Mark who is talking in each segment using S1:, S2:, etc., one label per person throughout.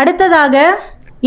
S1: அடுத்ததாக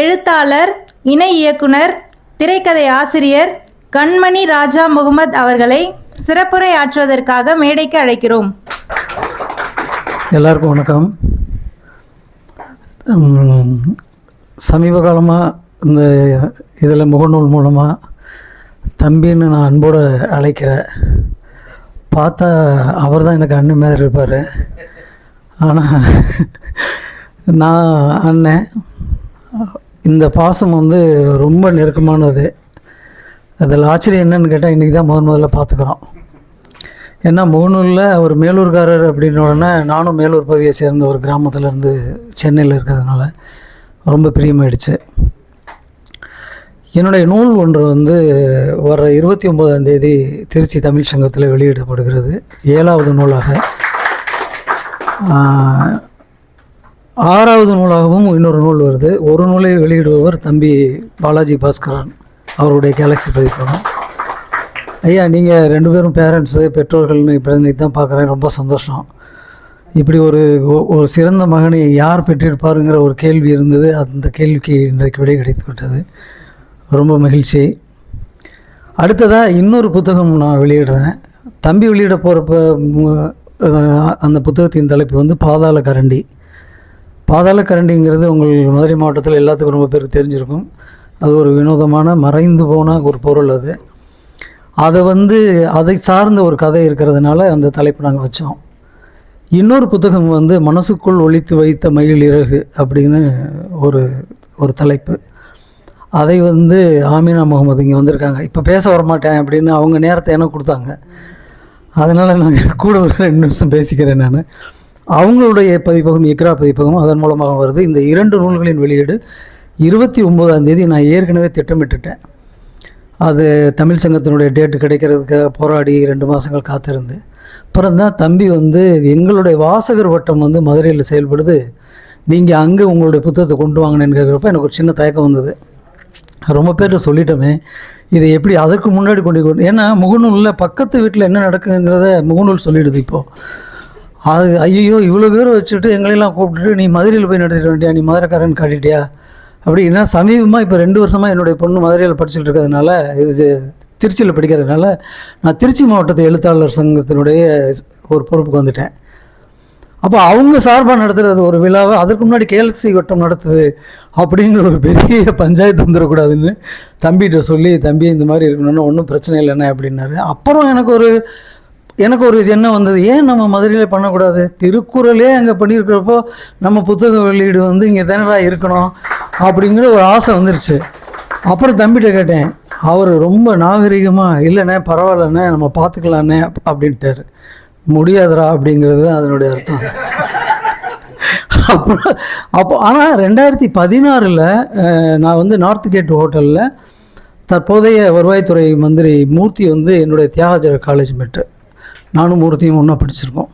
S1: எழுத்தாளர் இணை இயக்குனர் திரைக்கதை ஆசிரியர் கண்மணி ராஜா முகமது அவர்களை சிறப்புரை ஆற்றுவதற்காக மேடைக்கு அழைக்கிறோம்.
S2: எல்லாருக்கும் வணக்கம். சமீப காலமாக இந்த இதில் முகநூல் மூலமாக தம்பின்னு நான் அன்போடு அழைக்கிறேன் பார்த்தா அவர் தான் எனக்கு அண்ணன் மாதிரி இருப்பார். ஆனால் நான் அண்ணன் இந்த பாசம் வந்து ரொம்ப நெருக்கமானது. அதில் ஆச்சரியம் என்னன்னு கேட்டால் இன்றைக்கி தான் முதன் முதல்ல பார்த்துக்குறோம். ஏன்னா முகநூலில் அவர் மேலூர்காரர் அப்படின்ன உடனே நானும் மேலூர் பகுதியை சேர்ந்த ஒரு கிராமத்துலேருந்து சென்னையில் இருக்கிறதுனால ரொம்ப பிரியமாயிடுச்சு. என்னுடைய நூல் ஒன்று வந்து வர இருபத்தி ஒம்போதாம் தேதி திருச்சி தமிழ் சங்கத்தில் வெளியிடப்படுகிறது. ஏழாவது நூலாக ஆறாவது நூலாகவும் இன்னொரு நூல் வருது. ஒரு நூலை வெளியிடுபவர் தம்பி பாலாஜி பாஸ்கரன் அவருடைய கேலக்ஸி பதிப்பகம். ஐயா நீங்கள் ரெண்டு பேரும் பேரண்ட்ஸு பெற்றோர்கள்னு இப்போ தான் பார்க்குறேன். ரொம்ப சந்தோஷம். இப்படி ஒரு ஒரு சிறந்த மகனை யார் பெற்றிருப்பாருங்கிற ஒரு கேள்வி இருந்தது. அந்த கேள்விக்கு இன்றைக்கு விடை கிடைத்து விட்டது ரொம்ப மகிழ்ச்சி. அடுத்ததாக இன்னொரு புத்தகம் நான் வெளியிடுறேன். தம்பி வெளியிட போகிறப்ப அந்த புத்தகத்தின் தலைப்பு வந்து பாதாள கரண்டி. பாதாள கரண்டிங்கிறது உங்கள் மதுரை மாவட்டத்தில் எல்லாத்துக்கும் ரொம்ப பேருக்கு தெரிஞ்சிருக்கும். அது ஒரு வினோதமான மறைந்து போன ஒரு பொருள் அது. அதை வந்து அதை சார்ந்த ஒரு கதை இருக்கிறதுனால அந்த தலைப்பு நாங்கள் வச்சோம். இன்னொரு புத்தகம் வந்து மனசுக்குள் ஒழித்து வைத்த மயில் இறகு அப்படின்னு ஒரு ஒரு தலைப்பு. அதை வந்து ஆமினா முகமது இங்கே வந்திருக்காங்க. இப்போ பேச வரமாட்டேன் அப்படின்னு அவங்க நேரத்தை எனக்கு கொடுத்தாங்க. அதனால் நாங்கள் கூட ஒரு ரெண்டு நிமிஷம் பேசிக்கிறேன் நான். அவங்களுடைய பதிப்பகம் இக்ரா பதிப்பகம் அதன் மூலமாக வருது. இந்த இரண்டு நூல்களின் வெளியீடு இருபத்தி ஒம்போதாம் தேதி நான் ஏற்கனவே திட்டமிட்டுட்டேன். அது தமிழ் சங்கத்தினுடைய டேட்டு கிடைக்கிறதுக்கு போராடி ரெண்டு மாதங்கள் காத்திருந்து. அப்புறம் தான் தம்பி வந்து எங்களுடைய வாசகர் வட்டம் வந்து மதுரையில் செயல்படுது. நீங்கள் அங்கே உங்களுடைய புத்தகத்தை கொண்டு வாங்கினேன்னு கேட்குறப்ப எனக்கு ஒரு சின்ன தயக்கம் வந்தது. ரொம்ப பேர்கிட்ட சொல்லிட்டோமே இதை எப்படி அதற்கு முன்னாடி கொண்டு கொண்டு ஏன்னா முகநூலில் பக்கத்து வீட்டில் என்ன நடக்குங்கிறத முகநூல் சொல்லிடுது இப்போது அது ஐயோ இவ்வளோ பேர் வச்சுட்டு எங்களையெல்லாம் கூப்பிட்டுட்டு நீ மதுரையில் போய் நடத்திட்டு வேண்டியா நீ மதுரைக்காரன் காட்டிட்டியா? அப்படின்னா சமீபமாக இப்போ ரெண்டு வருஷமாக என்னுடைய பொண்ணு மதுரையில் படிச்சுட்டு இருக்கிறதுனால இது திருச்சியில் படிக்கிறதுனால நான் திருச்சி மாவட்டத்து எழுத்தாளர் சங்கத்தினுடைய ஒரு பொறுப்புக்கு வந்துட்டேன். அப்போ அவங்க சார்பாக நடத்துகிறது ஒரு விழாவை அதற்கு முன்னாடி கேஎல்சி வட்டம் நடத்துது அப்படிங்கிற ஒரு பெரிய பஞ்சாயத்து வந்துடக்கூடாதுன்னு தம்பிகிட்ட சொல்லி தம்பி இந்த மாதிரி இருக்கணும்னு ஒன்றும் பிரச்சனை இல்லைண்ணே அப்படின்னாரு. அப்புறம் எனக்கு ஒரு எனக்கு ஒரு எண்ணம் வந்தது? ஏன் நம்ம மதுரையில் பண்ணக்கூடாது? திருக்குறளே அங்கே பண்ணியிருக்கிறப்போ நம்ம புத்தக வெளியீடு வந்து இங்கே தானடா இருக்கணும் அப்படிங்கிற ஒரு ஆசை வந்துருச்சு. அப்புறம் தம்பிகிட்ட கேட்டேன் அவர் ரொம்ப நாகரிகமாக இல்லைண்ணே பரவாயில்லண்ணே நம்ம பார்த்துக்கலாண்ணே அப்படின்ட்டாரு. முடியாதுடா அப்படிங்கிறது தான் அதனுடைய அர்த்தம். அப்போ அப்போ ஆனால் ரெண்டாயிரத்தி பதினாறில் நான் வந்து நார்த் கேட் ஹோட்டலில் தற்போதைய வருவாய்த்துறை மந்திரி மூர்த்தி வந்து என்னுடைய தியாகராஜர் காலேஜ் மெட்டு நானும் மூர்த்தியும் ஒன்றா படிச்சிருக்கோம்.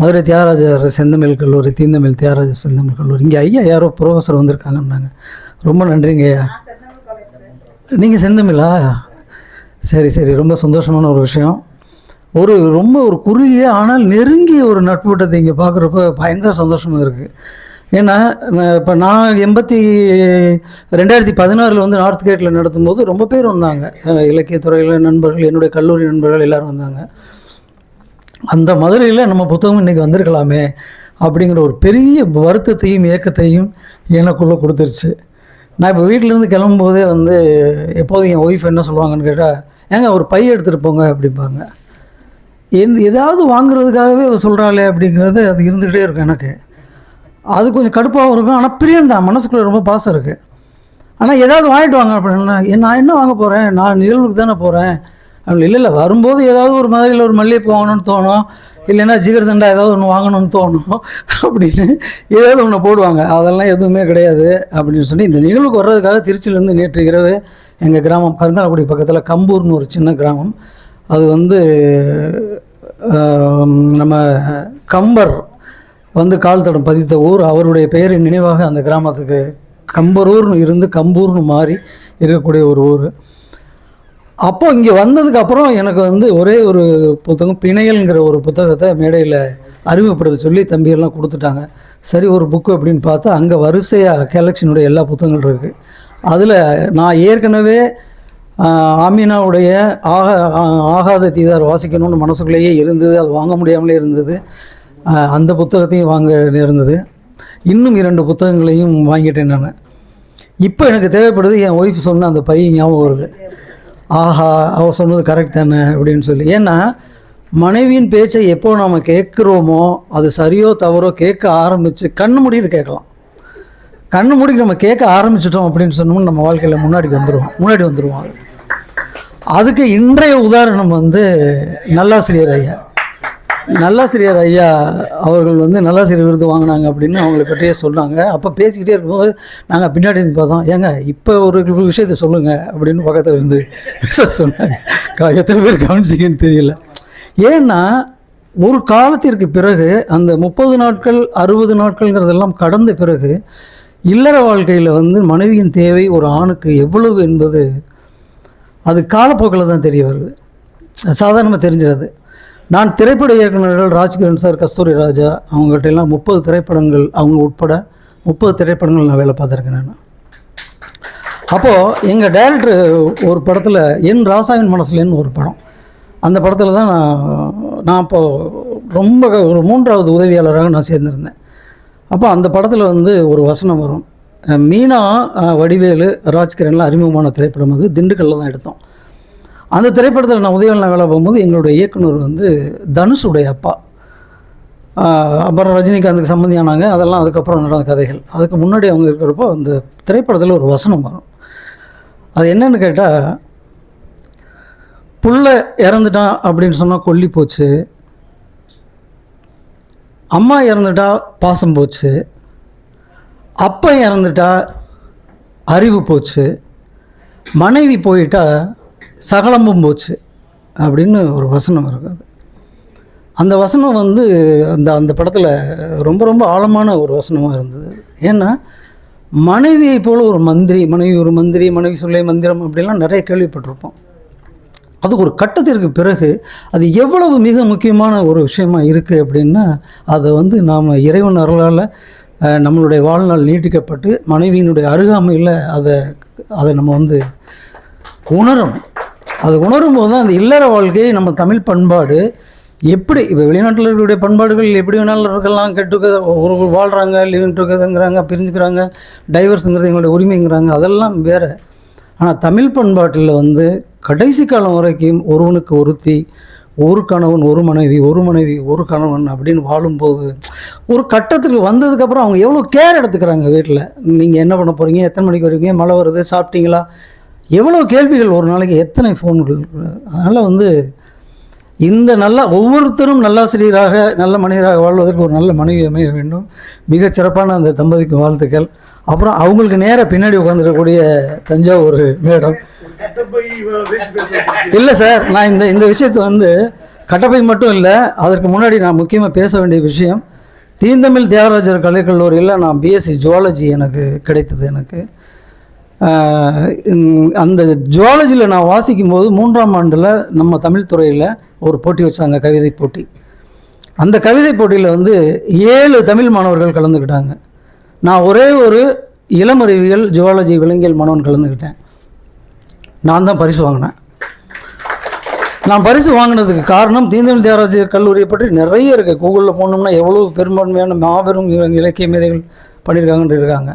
S2: மதுரை தியாகராஜர் செந்தமிழ் கல்லூரி தீந்தமிழ் தியாகராஜர் செந்தமிழ் கல்லூரி. இங்கே ஐயா யாரோ ப்ரொஃபஸர் வந்திருக்காங்கன்னாங்க ரொம்ப நன்றிங்க ஐயா. நீங்கள் செந்தமிழா? சரி சரி. ரொம்ப சந்தோஷமான ஒரு விஷயம். ஒரு ரொம்ப ஒரு குறுகிய ஆனால் நெருங்கிய ஒரு நட்புட்டத்தை இங்கே பார்க்குறப்ப பயங்கர சந்தோஷமாக இருக்குது ஏன்னா இப்போ நான் எண்பத்தி ரெண்டாயிரத்தி பதினாறில் வந்து நார்த் கேட்டில் நடத்தும்போது ரொம்ப பேர் வந்தாங்க. இலக்கியத்துறையில் நண்பர்கள் என்னுடைய கல்லூரி நண்பர்கள் எல்லோரும் வந்தாங்க. அந்த மதுரையில் நம்ம புத்தகம் இன்றைக்கி வந்திருக்கலாமே அப்படிங்கிற ஒரு பெரிய வருத்தத்தையும் ஏக்கத்தையும் எனக்குள்ளே கொடுத்துருச்சு. நான் இப்போ வீட்டிலேருந்து கிளம்பும்போதே வந்து எப்போதும் என் ஒய்ஃப் என்ன சொல்லுவாங்கன்னு கேட்டால் ஏங்க ஒரு பை எடுத்துகிட்டு போங்க அப்படிம்பாங்க. எந்த ஏதாவது வாங்குறதுக்காகவே சொல்கிறாளே அப்படிங்கிறது அது இருந்துக்கிட்டே இருக்கும் எனக்கு. அது கொஞ்சம் கடுப்பாகவும் இருக்கும். ஆனால் பிரியம் தான் மனசுக்குள்ளே ரொம்ப பாசம் இருக்குது ஆனால் ஏதாவது வாங்கிட்டு வாங்க அப்படின்னா நான் என்ன வாங்க போகிறேன் நான் நிகழ்வுக்கு தானே போகிறேன் அப்படி இல்லை இல்லை வரும்போது ஏதாவது ஒரு மதுரையில் ஒரு மல்லிகைப்பூ வாங்கணும்னு தோணும். இல்லைன்னா ஜிகர்தண்டா ஏதாவது ஒன்று வாங்கணும்னு தோணும். அப்படின்னு ஏதாவது ஒன்று போடுவாங்க. அதெல்லாம் எதுவுமே கிடையாது அப்படின்னு சொல்லி இந்த நிகழ்வுக்கு வர்றதுக்காக திருச்சியிலேருந்து நேற்று இரவு எங்கள் கிராமம் கருங்காலக்குடி பக்கத்தில் கம்பூர்னு ஒரு சின்ன கிராமம். அது வந்து நம்ம கம்பர் வந்து கால் தடம் பதித்த ஊர். அவருடைய பெயரின் நினைவாக அந்த கிராமத்துக்கு கம்பரூர்னு இருந்து கம்பூர்னு மாறி இருக்கக்கூடிய ஒரு ஊர். அப்போ இங்கே வந்ததுக்கு அப்புறம் எனக்கு வந்து ஒரே ஒரு புத்தகம் பிணையல்ங்கிற ஒரு புத்தகத்தை மேடையில் அறிமுகப்படுத்த சொல்லி தம்பியெல்லாம் கொடுத்துட்டாங்க. சரி ஒரு புக்கு அப்படின்னு பார்த்தா அங்கே வரிசையாக கேலக்ஷனுடைய எல்லா புத்தகங்களும் இருக்குது அதில் நான் ஏற்கனவே ஆமினாவுடைய ஆமீனாவுடைய ஆக ஆ- ஆகாத தீதார் வாசிக்கணும்னு மனசுக்குள்ளேயே இருந்தது. அது வாங்க முடியாமலே இருந்தது. அந்த புத்தகத்தையும் வாங்க இருந்தது இன்னும் இரண்டு புத்தகங்களையும் வாங்கிட்டேன் நான். இப்போ எனக்கு தேவைப்படுது என் ஒய்ஃப் சொன்ன அந்த பையன் ஞாபகம் வருது. ஆஹா அவ சொன்னது கரெக்ட் தானே அப்படின்னு சொல்லி. ஏன்னா மனைவியின் பேச்சை எப்போ நாம் கேட்குறோமோ அது சரியோ தவறோ கேட்க ஆரம்பித்து கண்ணு முடின்னு கேட்கலாம். கண்ணு மூடி நம்ம கேட்க ஆரம்பிச்சிட்டோம் அப்படின்னு சொன்னோம்னா நம்ம வாழ்க்கையில் முன்னாடி வந்துடுவோம் முன்னாடி வந்துடுவோம் அது. அதுக்கு இன்றைய உதாரணம் வந்து நல்லாசிரியர் ஐயா. நல்லாசிரியர் ஐயா அவர்கள் வந்து நல்லாசிரியர் விருது வாங்கினாங்க அப்படின்னு அவங்களை பற்றியே சொன்னாங்க. அப்போ பேசிக்கிட்டே இருக்கும்போது நாங்கள் பின்னாடி இருந்து பார்த்தோம் ஏங்க இப்போ ஒரு விஷயத்தை சொல்லுங்கள் அப்படின்னு பக்கத்தில் இருந்து சொன்னாங்க. எத்தனை பேர் கவனிச்சிங்கன்னு தெரியல. ஏன்னா ஒரு காலத்திற்கு பிறகு அந்த முப்பது நாட்கள் அறுபது நாட்கள்ங்கிறதெல்லாம் கடந்த பிறகு இல்லற வாழ்க்கையில் வந்து மனைவியின் தேவை ஒரு ஆணுக்கு எவ்வளவு என்பது அது காலப்போக்கில் தான் தெரிய வருது. சாதாரணமாக தெரிஞ்சிடாது. நான் திரைப்பட இயக்குநர்கள் ராஜ்கிரண் சார் கஸ்தூரி ராஜா அவங்ககிட்ட எல்லாம் முப்பது திரைப்படங்கள் அவங்க உட்பட முப்பது திரைப்படங்கள் நான் வேலை பார்த்துருக்கேன் நான். அப்போது எங்கள் டைரக்டர் ஒரு படத்தில் என் ராசாவின் மனசுலன்னு ஒரு படம். அந்த படத்தில் தான் நான் நான் அப்போது ரொம்ப ஒரு மூன்றாவது உதவியாளராக நான் சேர்ந்திருந்தேன். அப்போ அந்த படத்தில் வந்து ஒரு வசனம் வரும். மீனா வடிவேலு ராஜ்கிரன்லாம் அறிமுகமான திரைப்படம் அது. திண்டுக்கல்ல தான் எடுத்தோம். அந்த திரைப்படத்தில் நான் உதவியாளர் வேலை போகும்போது எங்களுடைய இயக்குனர் வந்து தனுஷுடைய அப்பா. அப்புறம் ரஜினிகாந்துக்கு சம்மந்தியானாங்க அதெல்லாம் அதுக்கப்புறம் நடந்த கதைகள். அதுக்கு முன்னாடி அவங்க இருக்கிறப்போ அந்த திரைப்படத்தில் ஒரு வசனம் வரும். அது என்னன்னு கேட்டால் புள்ள இறந்துட்டான் அப்படின்னு சொன்னால் கொல்லி போச்சு. அம்மா இறந்துட்டா பாசம் போச்சு. அப்பன் இறந்துட்டா அறிவு போச்சு. மனைவி போயிட்டா சகலமும் போச்சு அப்படின்னு ஒரு வசனம் இருக்குது அந்த வசனம் வந்து அந்த அந்த படத்தில் ரொம்ப ரொம்ப ஆழமான ஒரு வசனமாக இருந்தது. ஏன்னா மனைவியை போல் ஒரு மந்திரி மனைவி ஒரு மந்திரி மனைவி சொல்லை மந்திரம் அப்படிலாம் நிறைய கேள்விப்பட்டிருப்போம். அது ஒரு கட்டத்திற்கு பிறகு அது எவ்வளவு மிக முக்கியமான ஒரு விஷயமா இருக்குது அப்படின்னா அதை வந்து நாம் இறைவன் அருளால் நம்மளுடைய வாழ்நாள் நீட்டிக்கப்பட்டு மனைவியினுடைய அருகாமையில் அதை அதை நம்ம வந்து உணரணும். அது உணரும் போது தான் அந்த இல்லற வாழ்க்கையை நம்ம தமிழ் பண்பாடு எப்படி இப்போ வெளிநாட்டில் இருக்கக்கூடிய பண்பாடுகள் எப்படி வேணாலும் இருக்கலாம். கெட்டு ஒரு வாழ்கிறாங்க லிவிங் டுகெதருங்கிறாங்க பிரிஞ்சுக்கிறாங்க டைவர்ஸுங்கிறது எங்களுடைய உரிமைங்கிறாங்க அதெல்லாம் வேறு. ஆனால் தமிழ் பண்பாட்டில் வந்து கடைசி காலம் வரைக்கும் ஒருவனுக்கு ஒருத்தி ஒரு கணவன் ஒரு மனைவி ஒரு மனைவி ஒரு கணவன் அப்படின்னு வாழும்போது ஒரு கட்டத்துக்கு வந்ததுக்கப்புறம் அவங்க எவ்வளோ கேர் எடுத்துக்கிறாங்க வீட்டில்? நீங்கள் என்ன பண்ண போகிறீங்க எத்தனை மணிக்கு வருவீங்க? மழை வருது சாப்பிட்டீங்களா? எவ்வளோ கேள்விகள் ஒரு நாளைக்கு எத்தனை ஃபோன்கள் அதனால் வந்து இந்த நல்ல ஒவ்வொருத்தரும் நல்லாசிரியராக நல்ல மனிதராக வாழ்வதற்கு ஒரு நல்ல மனைவி அமைய வேண்டும். மிகச் சிறப்பான அந்த தம்பதிக்கு வாழ்த்துக்கள். அப்புறம் அவங்களுக்கு நேராக பின்னாடி உட்காந்துருக்கக்கூடிய தஞ்சாவூர் மேடம். இல்லை சார் நான் இந்த இந்த விஷயத்தை வந்து கட்டப்பை மட்டும் இல்லை அதற்கு முன்னாடி நான் முக்கியமாக பேச வேண்டிய விஷயம் தீந்தமிழ் தியாகராஜர் கலைக்கல்லூரியில் நான் பிஎஸ்சி ஜுவாலஜி எனக்கு கிடைத்தது எனக்கு. அந்த ஜுவாலஜியில் நான் வாசிக்கும் போது மூன்றாம் ஆண்டில் நம்ம தமிழ் துறையில் ஒரு போட்டி வச்சாங்க கவிதை போட்டி. அந்த கவிதை போட்டியில் வந்து ஏழு தமிழ் மாணவர்கள் கலந்துக்கிட்டாங்க நான் ஒரே ஒரு இளமறிவியல் ஜுவாலஜி விலங்கியல் மாணவன் கலந்துக்கிட்டேன் நான் தான் பரிசு வாங்கினேன். நான் பரிசு வாங்கினதுக்கு காரணம் தீந்தமிழ் தியாகராஜர் கல்லூரியை பற்றி நிறைய இருக்குது கூகுளில் போனோம்னா எவ்வளோ பெரும்பான்மையான மாபெரும் இவங்க இலக்கிய மேதைகள் பண்ணியிருக்காங்கன்ட்டு இருக்காங்க.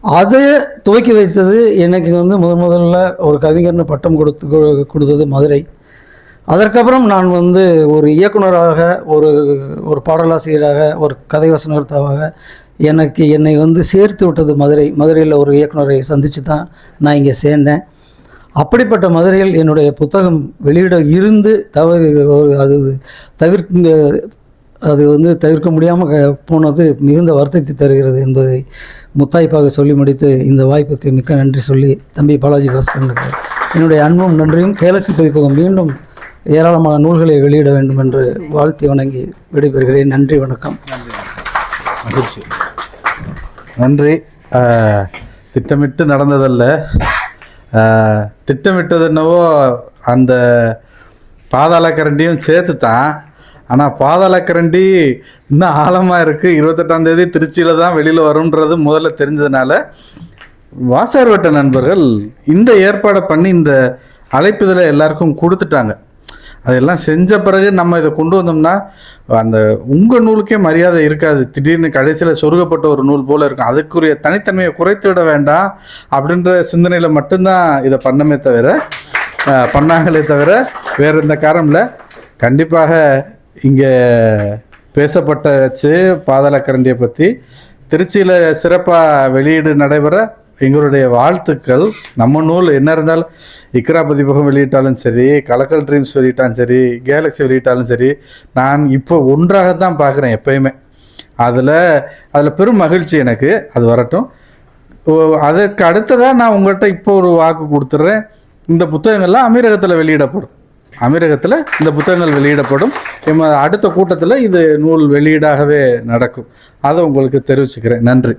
S2: அதை துவக்கி வைத்தது எனக்கு வந்து முதன் முதல்ல ஒரு கவிஞர்னு பட்டம் கொடுத்து கொ- கொடுத்தது மதுரை. அதற்கப்புறம் நான் வந்து ஒரு இயக்குனராக ஒரு ஒரு பாடலாசிரியராக ஒரு கதை வசனகர்த்தாவாக எனக்கு என்னை வந்து சேர்த்து விட்டது மதுரை. மதுரையில் ஒரு இயக்குனரை சந்தித்து தான் நான் இங்கே சேர்ந்தேன். அப்படிப்பட்ட மதுரையில் என்னுடைய புத்தகம் வெளியிட இருந்து தவறு அது தவிர்க்க அது வந்து தவிர்க்க முடியாமல் போனது மிகுந்த வருத்தத்தை தருகிறது என்பதை முத்தாய்ப்பாக சொல்லி முடித்து இந்த வாய்ப்புக்கு மிக்க நன்றி சொல்லி தம்பி பாலாஜி பாஸ்கரனுக்கு என்னுடைய அன்பும் நன்றியும் கேலசி பதிப்பகம் மீண்டும் ஏராளமான நூல்களை வெளியிட வேண்டும் என்று வாழ்த்தி வணங்கி விடைபெறுகிறேன். நன்றி வணக்கம்.
S3: மகிழ்ச்சி. நன்றி. திட்டமிட்டு நடந்ததல்ல. திட்டமிட்டது என்னவோ அந்த பாதாள கரண்டியும் சேர்த்து தான் ஆனால் பாதாளக்கரண்டி இன்னும் ஆழமாக இருக்குது இருபத்தெட்டாம் தேதி திருச்சியில் தான் வெளியில் வரும்ன்றது முதல்ல தெரிஞ்சதுனால வாசார்வட்ட நண்பர்கள் இந்த ஏற்பாடை பண்ணி இந்த அழைப்புதலை எல்லாருக்கும் கொடுத்துட்டாங்க. அதெல்லாம் செஞ்ச பிறகு நம்ம இதை கொண்டு வந்தோம்னா அந்த உங்கள் நூலுக்கே மரியாதை இருக்காது. திடீர்னு கடைசியில் சொருகப்பட்ட ஒரு நூல் போல் இருக்கும். அதுக்குரிய தனித்தன்மையை குறைத்து விட வேண்டாம் அப்படின்ற சிந்தனையில் மட்டும்தான் இதை பண்ணமே தவிர பண்ணாங்களே தவிர வேறு எந்த காரணம் இல்லை. கண்டிப்பாக இங்கே பேசப்பட்டச்சு பாதாளக்கரண்டியை பற்றி திருச்சியில் சிறப்பாக வெளியீடு நடைபெற எங்களுடைய வாழ்த்துக்கள். நம்ம நூல் என்ன இருந்தாலும் இக்ரா பதிப்பகம் வெளியிட்டாலும் சரி கலக்கல் ட்ரீம்ஸ் வெளியிட்டாலும் சரி கேலக்ஸி வெளியிட்டாலும் சரி நான் இப்போ ஒன்றாக தான் பார்க்குறேன் எப்பயுமே. அதில் அதில் பெரும் மகிழ்ச்சி எனக்கு அது வரட்டும். ஓ, அதற்கு அடுத்ததாக நான் உங்கள்கிட்ட இப்போ ஒரு வாக்கு கொடுத்துட்றேன் இந்த புத்தகங்கள்லாம் அமீரகத்தில் வெளியிடப்படும். அமீரகத்தில் இந்த புத்தகங்கள் வெளியிடப்படும். எம அடுத்த கூட்டத்தில் இது நூல் வெளியீடாகவே நடக்கும். அதை உங்களுக்கு தெரிவிச்சுக்கிறேன். நன்றி.